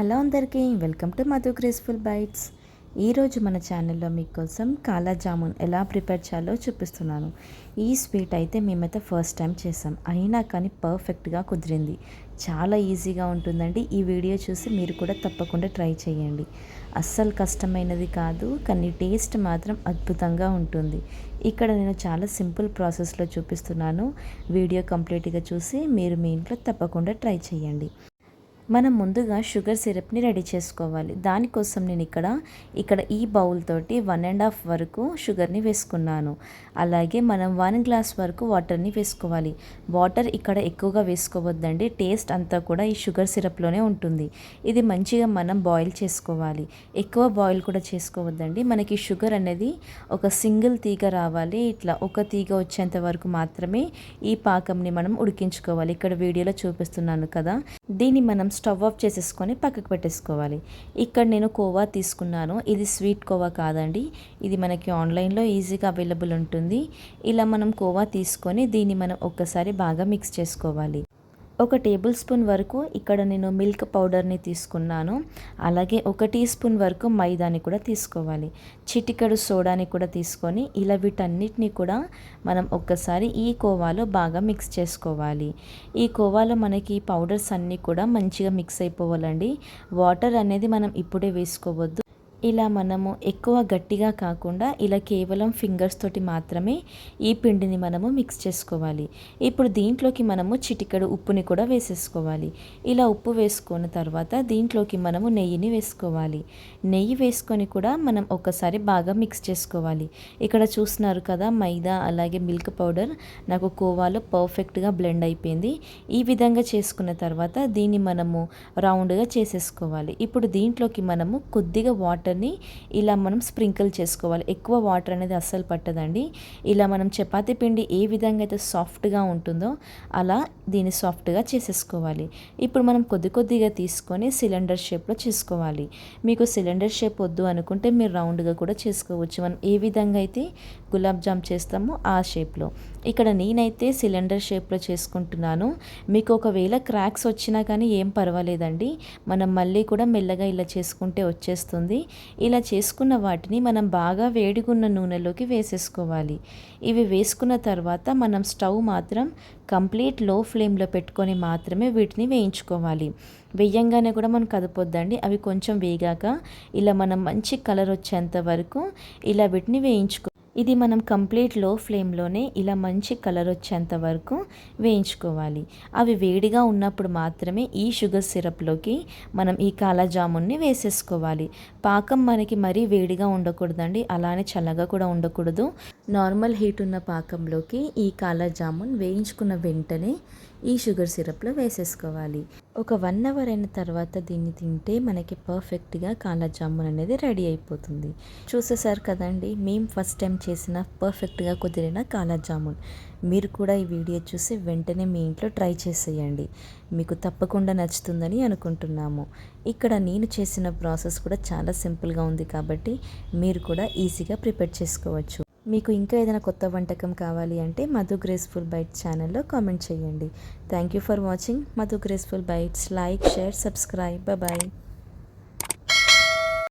Hello అందరికీ welcome to Madhu graceful bites ఈరోజు మన ఛానల్లో మీకోసం కాలా జామున్ ఎలా ప్రిపేర్ చేయాలో చూపిస్తున్నాను. ఈ స్వీట్ అయితే మేమైతే ఫస్ట్ టైం చేసాం. అయినా కానీ పర్ఫెక్ట్గా కుదిరింది. చాలా ఈజీగా ఉంటుందండి. ఈ వీడియో చూసి మీరు కూడా తప్పకుండా ట్రై చేయండి. అస్సలు కష్టమైనది కాదు కానీ టేస్ట్ మాత్రం అద్భుతంగా ఉంటుంది. ఇక్కడ నేను చాలా సింపుల్ ప్రాసెస్లో చూపిస్తున్నాను. వీడియో కంప్లీట్గా చూసి మీరు మీ ఇంట్లో తప్పకుండా ట్రై చేయండి. మనం ముందుగా షుగర్ సిరప్ని రెడీ చేసుకోవాలి. దానికోసం నేను ఇక్కడ ఇక్కడ ఈ బౌల్ తోటి వన్ అండ్ హాఫ్ వరకు షుగర్ని వేసుకున్నాను. అలాగే మనం వన్ గ్లాస్ వరకు వాటర్ని వేసుకోవాలి. వాటర్ ఇక్కడ ఎక్కువగా వేసుకోవద్దండి. టేస్ట్ అంతా కూడా ఈ షుగర్ సిరప్లోనే ఉంటుంది. ఇది మంచిగా మనం బాయిల్ చేసుకోవాలి. ఎక్కువ బాయిల్ కూడా చేసుకోవద్దండి. మనకి షుగర్ అనేది ఒక సింగిల్ తీగ రావాలి. ఇట్లా ఒక తీగ వచ్చేంత వరకు మాత్రమే ఈ పాకంని మనం ఉడికించుకోవాలి. ఇక్కడ వీడియోలో చూపిస్తున్నాను కదా. దీన్ని మనం స్టవ్ ఆఫ్ చేసేసుకొని పక్కకు పెట్టేసుకోవాలి. ఇక్కడ నేను కోవా తీసుకున్నాను. ఇది స్వీట్ కోవా కాదండి. ఇది మనకి ఆన్లైన్లో ఈజీగా అవైలబుల్ ఉంటుంది. ఇలా మనం కోవా తీసుకొని దీన్ని మనం ఒక్కసారి బాగా మిక్స్ చేసుకోవాలి. ఒక టేబుల్ స్పూన్ వరకు ఇక్కడ నేను మిల్క్ పౌడర్ని తీసుకున్నాను. అలాగే ఒక టీ స్పూన్ వరకు మైదాని కూడా తీసుకోవాలి. చిటికడు సోడాని కూడా తీసుకొని ఇలా వీటన్నిటిని కూడా మనం ఒక్కసారి ఈ కోవాలో బాగా మిక్స్ చేసుకోవాలి. ఈ కోవాలో మనకి పౌడర్స్ అన్నీ కూడా మంచిగా మిక్స్ అయిపోవాలండి. వాటర్ అనేది మనం ఇప్పుడే వేసుకోవద్దు. ఇలా మనము ఎక్కువ గట్టిగా కాకుండా ఇలా కేవలం ఫింగర్స్ తోటి మాత్రమే ఈ పిండిని మనము మిక్స్ చేసుకోవాలి. ఇప్పుడు దీంట్లోకి మనము చిటికెడు ఉప్పుని కూడా వేసేసుకోవాలి. ఇలా ఉప్పు వేసుకున్న తర్వాత దీంట్లోకి మనము నెయ్యిని వేసుకోవాలి. నెయ్యి వేసుకొని కూడా మనం ఒకసారి బాగా మిక్స్ చేసుకోవాలి. ఇక్కడ చూస్తున్నారు కదా మైదా అలాగే మిల్క్ పౌడర్ నాకు కోవాలో పర్ఫెక్ట్గా బ్లెండ్ అయిపోయింది. ఈ విధంగా చేసుకున్న తర్వాత దీన్ని మనము రౌండ్గా చేసేసుకోవాలి. ఇప్పుడు దీంట్లోకి మనము కొద్దిగా వాటర్ వాటర్ని ఇలా మనం స్ప్రింకిల్ చేసుకోవాలి. ఎక్కువ వాటర్ అనేది అస్సలు పట్టదండి. ఇలా మనం చపాతీ పిండి ఏ విధంగా అయితే సాఫ్ట్గా ఉంటుందో అలా దీన్ని సాఫ్ట్గా చేసేసుకోవాలి. ఇప్పుడు మనం కొద్ది కొద్దిగా తీసుకొని సిలిండర్ షేప్లో చేసుకోవాలి. మీకు సిలిండర్ షేప్ వద్దు అనుకుంటే మీరు రౌండ్గా కూడా చేసుకోవచ్చు. మనం ఏ విధంగా అయితే గులాబ్ జామ్ చేస్తామో ఆ షేప్లో. ఇక్కడ నేనైతే సిలిండర్ షేప్లో చేసుకుంటున్నాను. మీకు ఒకవేళ క్రాక్స్ వచ్చినా కానీ ఏం పర్వాలేదండి. మనం మళ్ళీ కూడా మెల్లగా ఇలా చేసుకుంటే వచ్చేస్తుంది. ఇలా చేసుకున్న వాటిని మనం బాగా వేడిగున్న నూనెలోకి వేసేసుకోవాలి. ఇవి వేసుకున్న తర్వాత మనం స్టవ్ మాత్రం కంప్లీట్లో ఫ్లేమ్లో పెట్టుకొని మాత్రమే వీటిని వేయించుకోవాలి. వేయంగానే కూడా మనం కదపొద్దండి. అవి కొంచెం వేగాక ఇలా మనం మంచి కలర్ వచ్చేంత వరకు ఇలా వీటిని వేయించుకో ఇది మనం కంప్లీట్లో ఫ్లేమ్లోనే ఇలా మంచి కలర్ వచ్చేంత వరకు వేయించుకోవాలి. అవి వేడిగా ఉన్నప్పుడు మాత్రమే ఈ షుగర్ సిరప్లోకి మనం ఈ కాలా జామున్ని వేసేసుకోవాలి. పాకం మనకి మరీ వేడిగా ఉండకూడదండి. అలానే చల్లగా కూడా ఉండకూడదు. నార్మల్ హీట్ ఉన్న పాకంలోకి ఈ కాలా జామున్ వేయించుకున్న వెంటనే ఈ షుగర్ సిరప్లో వేసేసుకోవాలి. ఒక వన్ అవర్ అయిన తర్వాత దీన్ని తింటే మనకి పర్ఫెక్ట్గా కాలా జామున్ అనేది రెడీ అయిపోతుంది. చూసేసారు కదండి మేము ఫస్ట్ టైం చేసిన పర్ఫెక్ట్గా కుదిరిన కాలా జామున్. మీరు కూడా ఈ వీడియో చూసి వెంటనే మీ ఇంట్లో ట్రై చేసేయండి. మీకు తప్పకుండా నచ్చుతుందని అనుకుంటున్నాము. ఇక్కడ నేను చేసిన ప్రాసెస్ కూడా చాలా సింపుల్గా ఉంది కాబట్టి మీరు కూడా ఈజీగా ప్రిపేర్ చేసుకోవచ్చు. మీకు ఇంకా ఏదైనా కొత్త వంటకం కావాలి అంటే మధు గ్రేస్ఫుల్ బైట్స్ ఛానల్లో కామెంట్ చేయండి. Thank you for watching Madhu graceful bites like share subscribe bye